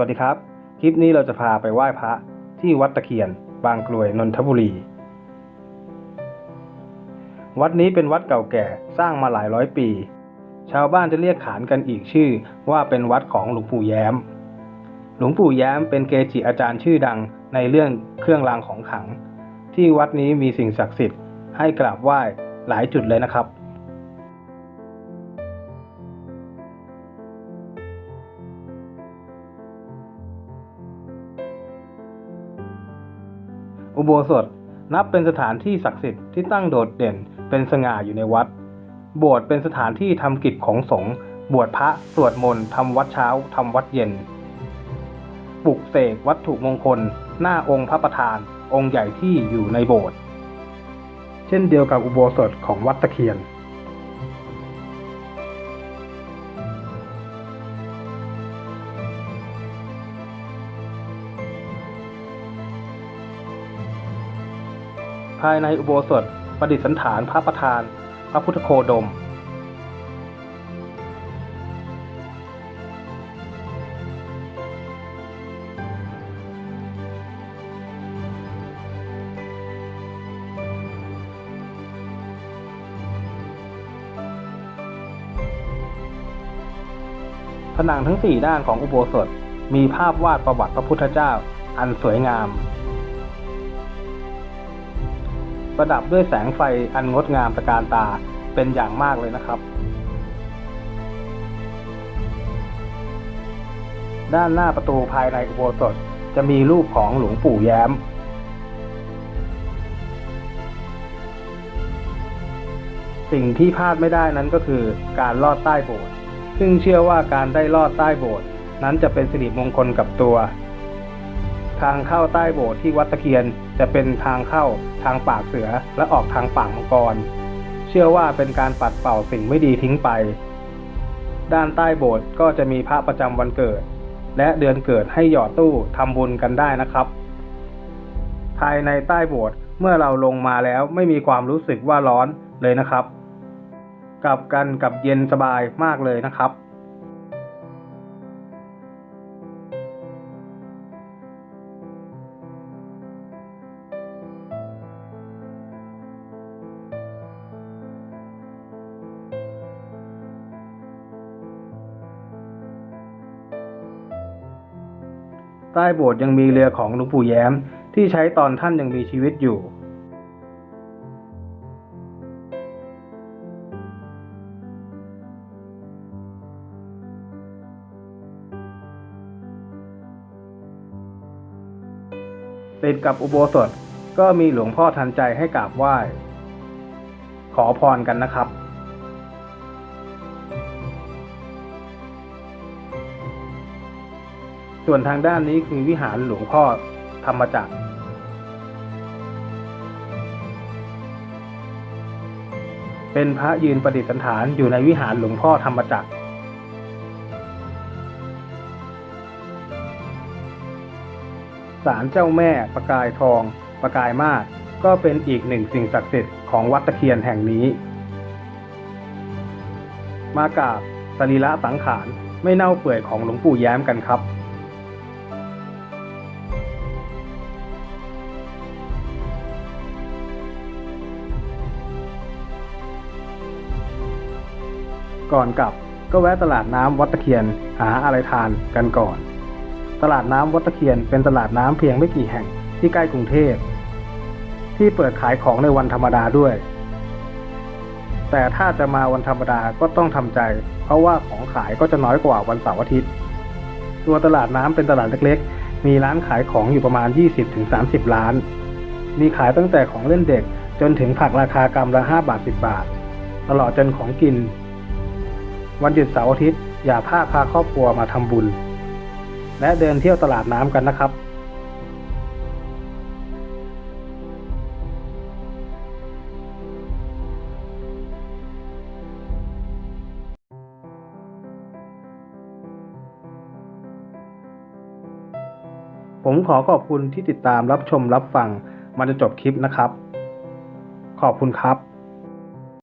วัสดีครับ คลิปนี้เราจะพาไปไหว้พระที่วัดตะเคียน บางกลวยนนทบุรี วัดนี้เป็นวัดเก่าแก่สร้างมาหลายร้อยปี ชาวบ้านจะเรียกขานกันอีกชื่อว่าเป็นวัดของหลวงปู่แย้ม หลวงปู่แย้มเป็นเกจิอาจารย์ชื่อดังในเรื่องเครื่องรางของขลัง ที่วัดนี้มีสิ่งศักดิ์สิทธิ์ให้กราบไหว้หลายจุดเลยนะครับ อุโบสถนับเป็นสถานที่ศักดิ์สิทธิ์ที่ตั้งโดดเด่นเป็นสง่าอยู่ในวัด โบสถ์เป็นสถานที่ทำกิจของสงฆ์บวชพระสวดมนต์ทำวัดเช้าทำวัดเย็น ปลุกเสกวัตถุมงคล หน้าองค์พระประธาน องค์ใหญ่ที่อยู่ในโบสถ์เช่นเดียวกับอุโบสถของวัดตะเคียน ภายในอุโบสถประดิษฐานพระประธาน พระพุทธโคดม ผนังทั้งสี่ด้านของอุโบสถมีภาพวาดประวัติพระพุทธเจ้าอันสวยงาม ประดับด้วยแสงไฟอันงดงามตระการตาเป็นอย่างมากเลยนะครับ ด้านหน้าประตูภายในอุโบสถจะมีรูปของหลวงปู่แย้ม สิ่งที่พลาดไม่ได้นั้นก็คือการลอดใต้โบสถ์ซึ่งเชื่อว่าการได้ลอดใต้โบสถ์นั้นจะเป็นสิริมงคลกับตัว ทางเข้าใต้โบสถ์ที่วัดตะเคียน จะเป็นทางเข้าทางปากเสือและออกทางปากมังกร เชื่อว่าเป็นการปัดเป่าสิ่งไม่ดีทิ้งไป ด้านใต้โบสถ์ก็จะมีพระประจำวันเกิด และเดือนเกิดให้หยอดตู้ทำบุญกันได้นะครับ ภายในใต้โบสถ์เมื่อเราลงมาแล้วไม่มีความรู้สึกว่าร้อนเลยนะครับ กลับกันกับเย็นสบายมากเลยนะครับ ใต้โบสถ์ยังมีเรือของหลวงปู่แย้ม ที่ใช้ตอนท่านยังมีชีวิตอยู่ ติดกับอุโบสถก็มีหลวงพ่อทันใจให้กราบไหว้ ขอพรกันนะครับ ส่วนทางด้านนี้คือวิหารหลวงพ่อธรรมจักร เป็นพระยืนประดิษฐานอยู่ในวิหารหลวงพ่อธรรมจักร ศาลเจ้าแม่ประกายทอง ประกายมากก็เป็นอีกหนึ่งสิ่งศักดิ์สิทธิ์ของวัดตะเคียนแห่งนี้ มากราบสรีระสังขารไม่เน่าเปื่อยของหลวงปู่แย้มกันครับ ก่อนกลับก็แวะตลาดน้ำวัดตะเคียนหาอะไรทานกันก่อน ตลาดน้ำวัดตะเคียนเป็นตลาดน้ำเพียงไม่กี่แห่งที่ใกล้กรุงเทพ ที่เปิดขายของในวันธรรมดาด้วย แต่ถ้าจะมาวันธรรมดาก็ต้องทำใจ เพราะว่าของขายก็จะน้อยกว่าวันเสาร์อาทิตย์ ตัวตลาดน้ำเป็นตลาดเล็กๆ มีร้านขายของอยู่ประมาณ 20-30 ร้าน มีขายตั้งแต่ของเล่นเด็กจนถึงผักราคากรัมละ 5 บาท 10 บาท ตลอดจนของกิน วันหยุดเสาร์อาทิตย์ อย่าพลาดพาครอบครัวมาทำบุญ และเดินเที่ยวตลาดน้ำกันนะครับผมขอขอบคุณที่ติดตามรับชมรับฟัง มาจนจบคลิปนะครับ ขอบคุณครับ